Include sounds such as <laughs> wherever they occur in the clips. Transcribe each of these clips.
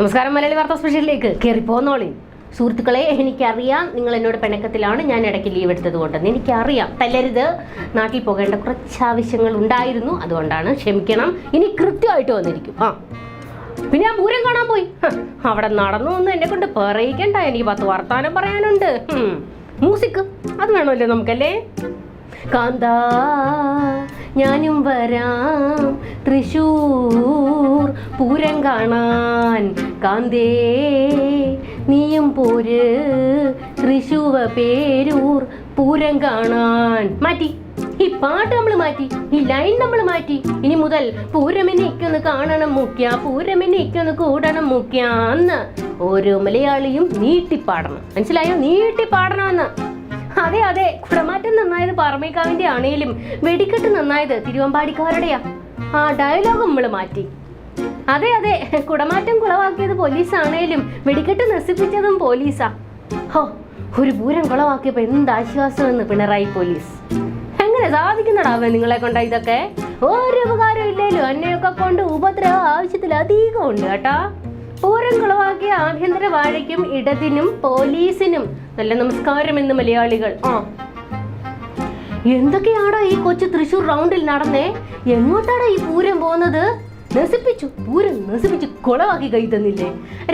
നമസ്കാരം മലയാളി വാർത്താ സ്പെഷ്യലിലേക്ക് കയറി പോന്നോളി സുഹൃത്തുക്കളെ എനിക്കറിയാം നിങ്ങൾ എന്നോട് പിണക്കത്തിലാണ് ഞാൻ ഇടയ്ക്ക് ലീവ് എടുത്തത് കൊണ്ടെന്ന് എനിക്കറിയാം. തല്ലരുത്. നാട്ടിൽ പോകേണ്ട കുറച്ച് ആവശ്യങ്ങൾ ഉണ്ടായിരുന്നു. അതുകൊണ്ടാണ് ക്ഷമിക്കണം. ഇനി കൃത്യമായിട്ട് വന്നിരിക്കും. ആ. പിന്നെ ഞാൻ പൂരം കാണാൻ പോയി. അവിടെ നടന്നു എന്ന് എന്നെ കൊണ്ട് പറയിക്കണ്ട. എനിക്ക് പത്ത് വർത്താനം പറയാനുണ്ട്. മ്യൂസിക്. അത് വേണമല്ലോ നമുക്കല്ലേ? കാന്താ ഞാനും വരാം. തൃശൂർ പൂരം കാണാൻ. കാന്തേ നീയും പോര്. തൃശൂവ പേരൂർ പൂരം കാണാൻ. മാറ്റി. ഈ പാട്ട് നമ്മൾ മാറ്റി. ഈ ലൈൻ നമ്മൾ മാറ്റി. ഇനി മുതൽ പൂരമെനിക്കൊന്ന് കാണണം മുഖ്യ. പൂരമെനിക്കൊന്ന് കൂടണം മുഖ്യ. എന്ന് ഓരോ മലയാളിയും നീട്ടിപ്പാടണം മനസ്സിലായോ? നീട്ടിപ്പാടണമെന്ന് അതെ അതെ. കുടമാറ്റം നന്നായത് പാറമേക്കാവിന്റെ ആണേലും വെടിക്കെട്ട് നന്നായത് തിരുവമ്പാടിക്കാരുടെയാ. ആ ഡയലോഗ് നമ്മൾ മാറ്റി. അതെ അതെ. കുടമാറ്റം കുളവാക്കിയത് പോലീസാണേലും വെടിക്കെട്ട് നശിപ്പിച്ചതും പോലീസാ. ഹോ ഒരു പൂരം കുളവാക്കിയപ്പോ എന്ത് ആശ്വാസമെന്ന് പിണറായി പോലീസ്. എങ്ങനെ സാധിക്കുന്നടാവേ നിങ്ങളെ കൊണ്ട ഇതൊക്കെ? ഒരു ഉപകാരം ഇല്ലേലും എന്നെയൊക്കെ കൊണ്ട് ഉപദ്രവം ആവശ്യത്തിലധികം ഉണ്ട് കേട്ടാ. പൂരം കുളവാക്കിയ ആഭ്യന്തര വാഴയ്ക്കും ഇടതിനും പോലീസിനും നല്ല നമസ്കാരം എന്ന് മലയാളികൾ. ആ. എന്തൊക്കെയാടാ ഈ കൊച്ചു തൃശൂർ റൗണ്ടിൽ നടന്നേ? എങ്ങോട്ടാടാ ഈ പൂരം പോകുന്നത് നശിപ്പിച്ചു പൂരം നശിപ്പിച്ച് കുളവാക്കി കൈ തന്നില്ലേ?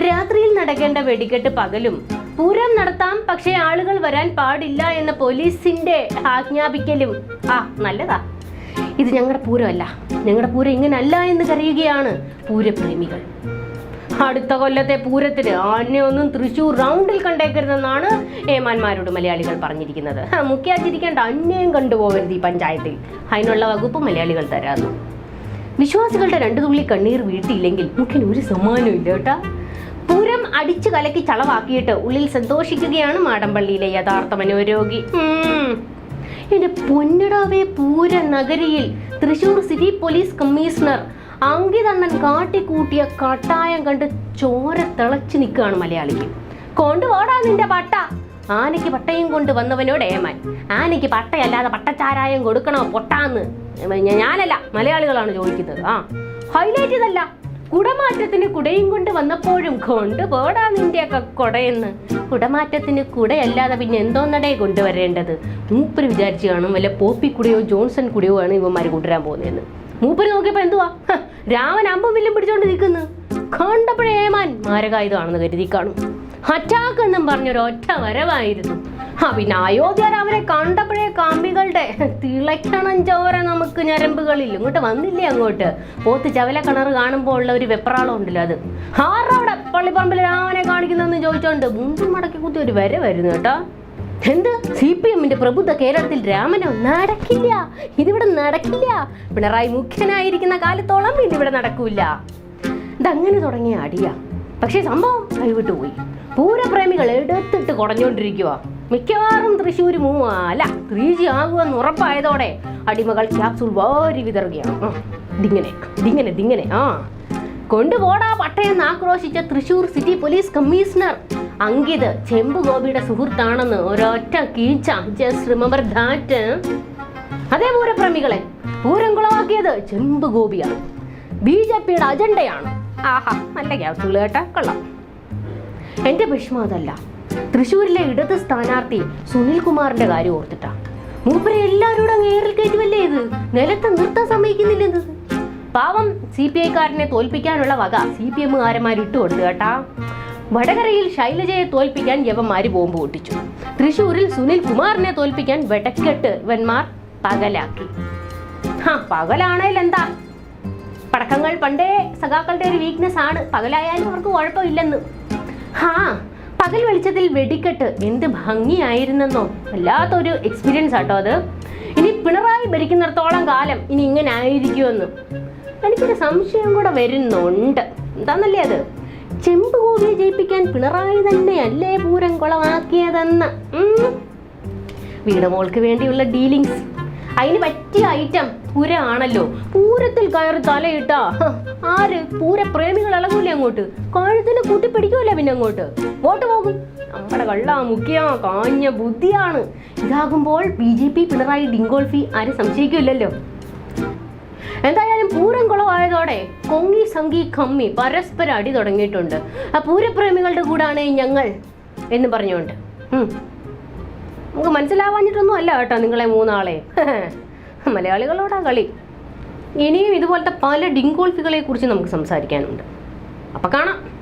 രാത്രിയിൽ നടക്കേണ്ട വെടിക്കെട്ട് പകലും. പൂരം നടത്താം പക്ഷേ ആളുകൾ വരാൻ പാടില്ല എന്ന പോലീസിന്റെ ആജ്ഞാപിക്കലും. ആ നല്ലതാ. ഇത് ഞങ്ങളുടെ പൂരമല്ല. ഞങ്ങളുടെ പൂരം ഇങ്ങനല്ല എന്ന് കരയുകയാണ് പൂരപ്രേമികൾ. അടുത്ത കൊല്ലത്തെ പൂരത്തിന് ആനെ തൃശൂർ റൗണ്ടിൽ കണ്ടേക്കരുതെന്നാണ് ഏമാന്മാരോട് മലയാളികൾ പറഞ്ഞിരിക്കുന്നത്. മുഖ്യാചരിക്കേണ്ട അന്യം കണ്ടുപോകരുത് ഈ പഞ്ചായത്തിൽ. അതിനുള്ള വകുപ്പ് മലയാളികൾ തരാന്നു. വിശ്വാസികളുടെ രണ്ടു തുള്ളി കണ്ണീർ വീഴ്ത്തിയില്ലെങ്കിൽ മുഖ്യന് ഒരു സമ്മാനവും ഇല്ല കേട്ടാ. പൂരം അടിച്ചു കലക്കി ചളവാക്കിയിട്ട് ഉള്ളിൽ സന്തോഷിക്കുകയാണ് മാടമ്പള്ളിയിലെ യഥാർത്ഥ മനോരോഗി. എന്റെ പൊന്നിടാവേ പൂര നഗരിയിൽ തൃശൂർ സിറ്റി പോലീസ് കമ്മീഷണർ അങ്കിതണ്ണൻ കാട്ടിക്കൂട്ടിയ കട്ടായം കണ്ട് ചോര തിളച്ചു നിൽക്കുകയാണ് മലയാളിക്ക് കൊണ്ടുപോടാ നിന്റെ പട്ട. ആനയ്ക്ക് പട്ടയും കൊണ്ട് വന്നവനോട് ഏമാൻ ആനയ്ക്ക് പട്ടയല്ലാതെ പട്ടച്ചാരായം കൊടുക്കണോ പൊട്ടാന്ന്? ഞാനല്ല മലയാളികളാണ് ചോദിക്കുന്നത്. ആ ഹൈലൈറ്റ് ഇതല്ല. കുടമാറ്റത്തിന് കുടയും കൊണ്ട് വന്നപ്പോഴും കൊണ്ടുപോടാ നിന്റെയൊക്കെ കുടയെന്ന്. കുടമാറ്റത്തിന് കുടയല്ലാതെ പിന്നെ എന്തോന്നടേ കൊണ്ടുവരേണ്ടത്? മൂപ്പര് വിചാരിച്ചു കാണും വല്ല പോപ്പി കുടയോ ജോൺസൺ കുടയോ ആണ് ഇവന്മാർ കൊണ്ടുവരാൻ പോകുന്നതെന്ന്. മൂപ്പര് നോക്കിയപ്പോ എന്തുവാ? രാമൻ അമ്പും വില്ലും പിടിച്ചോണ്ട് നിൽക്കുന്നു. കണ്ടപ്പോഴേ ഏമാൻ മാരകായുധമാണെന്ന് കരുതി കാണും. അറ്റാക്ക് എന്നും പറഞ്ഞൊരു ഒറ്റ വരവായിരുന്നു. ആ പിന്നെ അയോധ്യ രാമനെ കണ്ടപ്പോഴേ കമ്പികളുടെ തിളയ്ക്കണം ചോര നമുക്ക് ഞരമ്പുകളിൽ. ഇങ്ങോട്ട് വന്നില്ലേ അങ്ങോട്ട്? പോത്ത് ചവല കിണർ കാണുമ്പോൾ ഉള്ള ഒരു വെപ്രാളം ഉണ്ടല്ലോ അത്. ആറവിടെ പള്ളിപ്പറമ്പിൽ രാമനെ കാണിക്കുന്നതെന്ന് ചോദിച്ചോണ്ട് മുണ്ടും മടക്കി കുത്തി ഒരു വര വരുന്നു കേട്ടോ. എന്ത്? സി പി എമ്മിന്റെ പ്രബുദ്ധ കേരളത്തിൽ രാമനോ നടക്കില്ല. ഇതിവിടെ നടക്കില്ല. പിണറായി മുഖ്യനായിരിക്കുന്ന കാലത്തോളം ഇതിവിടെ നടക്കൂല. ഇതങ്ങനെ തുടങ്ങിയ അടിയ. പക്ഷേ സംഭവം കൈവിട്ടു പോയി. പൂരപ്രേമികൾ എടുത്തിട്ട് കുറഞ്ഞോണ്ടിരിക്കുക മിക്കവാറും തൃശ്ശൂർ മൂവ അല്ല ത്രീ ജി ആകുമെന്ന് ഉറപ്പായതോടെ അടിമകൾ ക്യാപ്സൂൾ വാരി വിതറുകയാണ്. ഇതിങ്ങനെ ഇതിങ്ങനെ ഇതിങ്ങനെ ആ. കൊണ്ടുപോടാ പട്ടയെന്ന് ആക്രോശിച്ച Thrissur city police commissioner. Ankit ചെമ്പ് ഗോപിയുടെ സുഹൃത്താണെന്ന് ഒരൊറ്റ കീച്ച ജസ്റ്റ് റിമെമ്പർ ദാറ്റ് അതേ പൂരപ്രമികളെ പൂരം കുളവാക്കിയത് ചെമ്പ് ഗോപിയാണ്. ബി ജെ പിയുടെ അജണ്ടയാണ്. ആഹാ നല്ല ക്യാപ്സുകൾ കേട്ടാ കൊള്ളാം. എന്റെ വിഷമം അതല്ല. തൃശ്ശൂരിലെ ഇടത് സ്ഥാനാർത്ഥി സുനിൽ കുമാറിന്റെ കാര്യം ഓർത്തിട്ടാ. മൂപ്പരെ എല്ലാവരോടും അങ്ങ് ഏറിൽ കയറ്റുമല്ലേ ഇത്? നിലത്ത് നിർത്താൻ സമ്മതിക്കുന്നില്ലെന്ന്. പാവം സി പി ഐക്കാരനെ തോൽപ്പിക്കാനുള്ള വക സി പി എമ്മുകാരന്മാർ ഇട്ടുകൊടുത്തു കേട്ടാ. വടകരയിൽ ശൈലജയെ തോൽപ്പിക്കാൻ യവന്മാര് ബോംബ് പൊട്ടിച്ചു. തൃശൂരിൽ സുനിൽ കുമാറിനെ തോൽപ്പിക്കാൻ വെടക്കെട്ട് ഇവന്മാർ പകലാക്കി. ആ പകലാണേൽ എന്താ? പടക്കങ്ങൾ പണ്ടേ സഖാക്കളുടെ ഒരു വീക്ക്നെസ് ആണ്. പകലായാലും അവർക്ക് കുഴപ്പമില്ലെന്ന്. ഹാ പകൽ വെളിച്ചത്തിൽ വെടിക്കെട്ട് എന്ത് ഭംഗിയായിരുന്നെന്നോ. വല്ലാത്തൊരു എക്സ്പീരിയൻസ് ആട്ടോ അത്. ഇനി പിണറായി ഭരിക്കുന്നിടത്തോളം കാലം ഇനി ഇങ്ങനെ ആയിരിക്കുമെന്ന്. എനിക്കൊരു സംശയം കൂടെ വരുന്നുണ്ട്. എന്താന്നല്ലേ അത്? ചെമ്പ് കോവിയെ ജയിപ്പിക്കാൻ പിണറായി തന്നെയല്ലേ പൂരം കുളമാക്കിയതെന്ന്. ഉം. വീണമോൾക്ക് വേണ്ടിയുള്ള ഡീലിങ്സ്. അതിന് പറ്റിയ ഐറ്റം പൂരമാണല്ലോ. പൂരത്തിൽ കയറി തലയിട്ടാ. ആര് ആര്? പൂരപ്രേമികൾ ഇളകൂലേ അങ്ങോട്ട്? കഴുത്തിന് കൂട്ടി പിന്നെ അങ്ങോട്ട്? വോട്ട് പോകും. നമ്മുടെ കള്ള മുഖ്യ കാഞ്ഞ ബുദ്ധിയാണ്. ഇതാകുമ്പോൾ ബി ജെ പി പിണറായി ഡിങ്കോൾഫി ആരും സംശയിക്കില്ലല്ലോ. കൊങ്ങി സംഗി കമ്മി പരസ്പരം അടി തുടങ്ങിയിട്ടുണ്ട്. ആ പൂരപ്രേമികളുടെ കൂടാണ് ഞങ്ങൾ എന്ന് പറഞ്ഞുകൊണ്ട്. നമുക്ക് മനസ്സിലാവാഞ്ഞിട്ടൊന്നും അല്ല കേട്ടോ നിങ്ങളെ മൂന്നാളെ. <laughs> മലയാളികളോടാ കളി. ഇനിയും ഇതുപോലത്തെ പല ഡിങ്കോൾഫികളെ കുറിച്ച് നമുക്ക് സംസാരിക്കാനുണ്ട്. അപ്പൊ കാണാം.